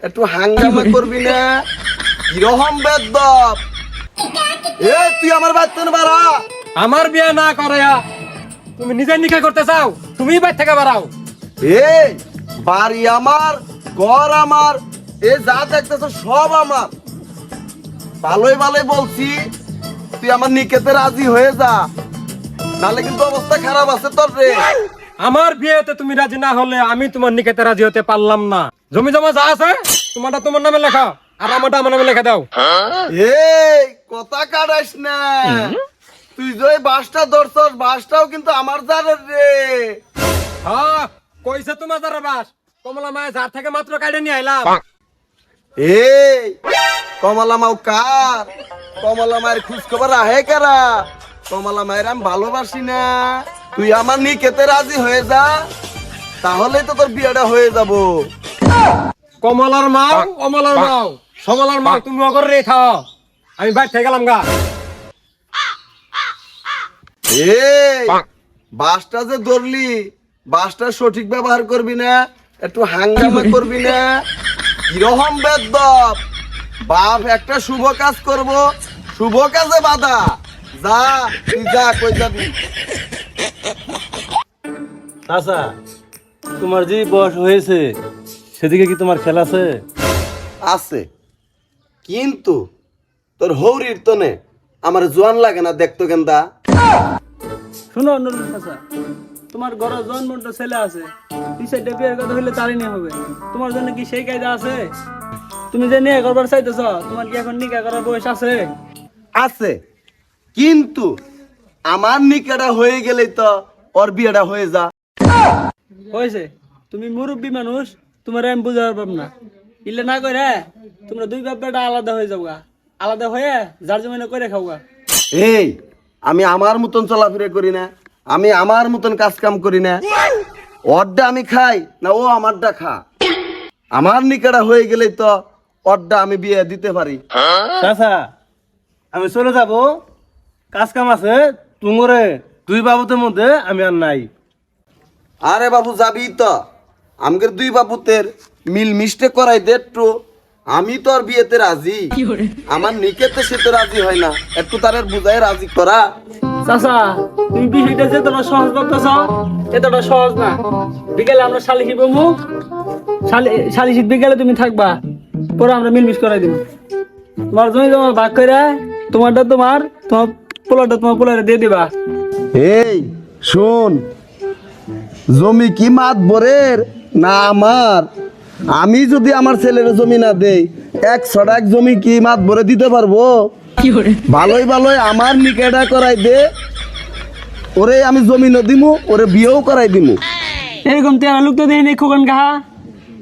একটু হাঙ্গামা করবি না? কীরকম বেদব? এ তুই আমার বাচ্চা বাড়া আমার বিয়ে না করে তুমি নিজে নিখে করতে চাও তুমি বাইর থেকে বাড়াও এই বাড়ি আমার ঘর আমার এ যা দেখতেছ সব আমার। ভালোই ভালোই বলছি তুই আমার নিকেতে রাজি হয়ে যা। নালে কিন্তু অবস্থা খারাপ আছে তোর রে। আমার বিয়েতে তুমি রাজি না হলে আমি তোমার নিকেতে রাজি হতে পারলাম না। জমি জমা যা আছে তোমারটা তোমার নামে লেখা। আর আমারটা আমার নামে লেখা দাও। এই কথা কাটাস না। তুই যে বাসটা ধরছস বাসটাও কিন্তু আমার জানের রে। হ্যাঁ কইছে তোমার যারা বাস। কমলা মায়ের ঝাড় থেকে মাত্র কাটে নিয়ে আইলাম। এই কমলা মাও কার? কমলা মায়ের খোঁজ খবর আহে কারা? কমলা মায়ের আমি ভালোবাসি না। তুই আমার নিকেতে রাজি হয়ে যা তাহলে তো তোর বিয়েটা হয়ে যাব। কমলার মা অমলার মাও সমলার মাও তুমি অগর রে খাও। আমি বাইর থেকে গেলাম গা। এই বাসটা যে ধরলি বাসটা সঠিক ব্যবহার করবি না একটু হাঙ্গামা করবি না। কীরকম বেদব। বাপ একটা শুভ কাজ করব শুভ কাজে বাধা। যা তুই যা কই যাবি? আচ্ছা তোমার যে বয়স হয়েছে সেদিকে কি তোমার খেলা আছে? আছে। কিন্তু তোর হৌরির তনে আমার জোয়ান লাগে না দেখতো গেন্দা। শুনো নুরুল চাচা তোমার ঘরে জন্মটা ছেলে আছে তুই সাইডে বিয়ের কথা হইলে তারই নিয়ে হবে। তোমার জন্য কি সেই কায়দা আছে? তুমি যে নিয়ে করবার চাইতেছ তোমার কি এখন নিকা করার বয়স আছে? আছে। কিন্তু আমার নিকাটা হয়ে গেলেই তো ওর বিয়েটা হয়ে যা। হয়েছে তুমি মুরব্বী মানুষ তোমার আমি বুঝাতে পারব না। ইলে না করে তোমরা দুই বাপ বেটা আলাদা হয়ে যাও গা আলাদা হয়ে যার জমিনে করে খাও গা এই আমি আমার মতন চলাফেরা করি না আমি আমার মতন কাজ কাম করি না। ওরটা আমি খাই না ও আমারটা খা। আমার নিকাটা হয়ে গেলেই তো ওরটা আমি বিয়ে দিতে পারি। চাচা আমি চলে যাব। কাজ কাম আছে তুমরে দুই বাবুতের মধ্যে আমি আর নাই। আরে বাবু যাবি তো। আমাদের দুই বাবুতের মিল মিষ্টে করাই দে একটু। আমি তো আর বিয়েতে রাজি। আমার নিকেতে সে তো রাজি হয় না। একটু তার বুঝাই রাজি করা। চাচা তুমি বিষয়টা যে তোমরা সহজ ভাবতেছ এতটা সহজ না। বিকেলে আমরা শালিখি বমু শালিশি বিকেলে তুমি থাকবা। পরে আমরা মিলমিশ করাই দিব। তোমার জমি তোমার ভাগ করে তোমারটা তোমার তোমার পোলারটা তোমার পোলারে দিয়ে দিবা। এই শোন। জমি কি মাত বরের? না আমার। আমি যদি আমার ছেলের জমি না দেই এক ছড়াক জমি কি মাত ভরে দিতে পারব? ভালোই ভালোই আমার নিকেটা করাই দে। ওরে আমি জমি ন দিমু ওরে বিয়েও করাই দিমু। এরকম তেরা লোক তো দেই নেই খোকন কাহা।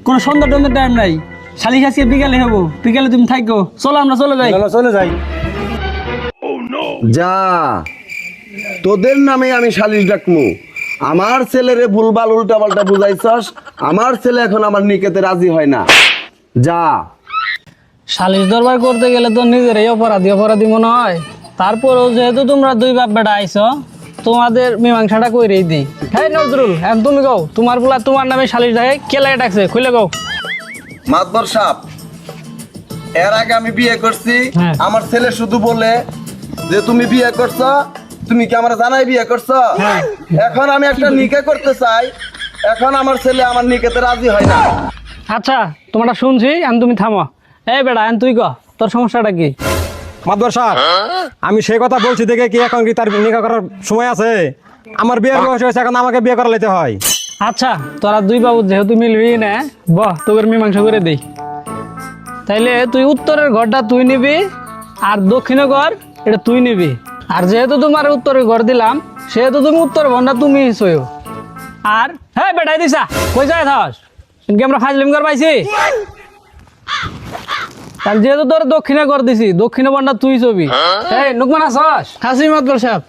কোনো সন্ধ্যা টন্ধ্যা টাইম নাই। শালিশ আজকে বিকালে হব। বিকালে তুমি থাকো চলো আমরা চলে যাই। চলে যাই। যা। তোদের নামে আমি সালিশ ডাকমু। আমার ছেলেরে ভুলভাল উল্টা পাল্টা বুঝাইছস আমার ছেলে এখন আমার নিকেতে রাজি হয় না। যা। সালিশ দরবার করতে গেলে তো নিজেরই অপরাধী অপরাধী মনে হয়। তারপরেও যেহেতু তোমরা দুই বাপ বেটা আইছো তোমাদের মীমাংসাটা কইরেই দিই। হ্যাঁ নজরুল হ্যাঁ তুমি কও তোমার বলা তোমার নামে সালিশ দেখে কে লাগে ডাকছে খুলে কও। মাতবর সাপ এর আগে আমি বিয়ে করছি হ্যাঁ। আমার ছেলে শুধু বলে যে তুমি বিয়ে করছ তুমি কি আমার জানাই বিয়ে করছ? হ্যাঁ। এখন আমি একটা নিকে করতে চাই। এখন আমার ছেলে আমার নিকেতে রাজি হয় না। আচ্ছা তোমারটা শুনছি এখন তুমি থামো। এই বেড়া এখন তুই ক তোর সমস্যাটা কি? মাদবর আমি সেই কথা বলছি দেখে কি এখন কি তার নিকা করার সময় আছে? আমার বিয়ের বয়স হয়েছে এখন আমাকে বিয়ে করা নিতে হয়। আচ্ছা তোরা দুই বাবু যেহেতু মিলবি না বহ তোদের মীমাংসা করে দেই। তাইলে তুই উত্তরের ঘরটা তুই নিবি আর দক্ষিণের ঘর এটা তুই নিবি। আর যেহেতু তোমার উত্তরের ঘর দিলাম সেহেতু তুমি উত্তর ঘরটা তুমি সইও আর হ্যাঁ বেটাই দিছা কই যায় থাস কি আমরা ফাজলিম ঘর পাইছি তাহলে যেহেতু তোর দক্ষিণে ঘর দিছি দক্ষিণে বন্ডা তুই ছবি এই নুকমান আসাস হাসি মাতবর সাহেব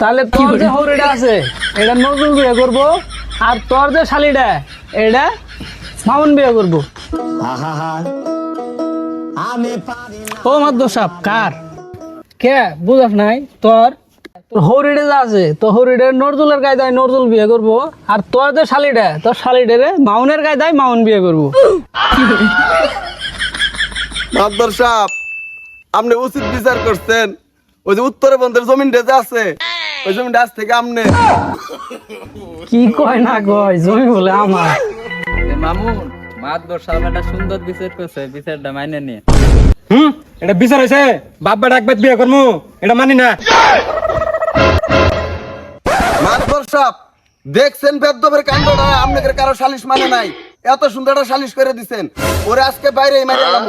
তাহলে তোর যে হরিটা আছে এটা নজরুল বিয়ে করব আর তোর যে শালিটা এটা মামুন বিয়ে করব ও মাদ্দ সাপ কার কে? বুঝাস নাই। তোর? হরিডে আছে তো হরিডে নজরুলের গায়ে দেয় নজরুল বিয়ে করব আর তোর যে শালিডে তোর শালিডে মাউনের গায়ে দেয় মাউন বিয়ে করব। সাহেব আপনি উচিত বিচার করছেন। ওই যে উত্তরে বন্ধের জমিনটা যে আছে ওই জমিনটা আজ থেকে আপনি কি কয় না কয় জমি বলে আমার। মামুন মাতবর সাহেব একটা সুন্দর বিচার করছে বিচারটা মাইনে নিয়ে। হুম? এটা বিচার হয়েছে বাপ বেটা একবার বিয়ে করমু। এটা মানি না। সাহেব দেখছেন বেদ্যবের কাণ্ডটা? আপনাদের কারও সালিশ মানে নাই। এত সুন্দর একটা সালিশ করে দিছেন। ওরে আজকে বাইরে মারে গেলাম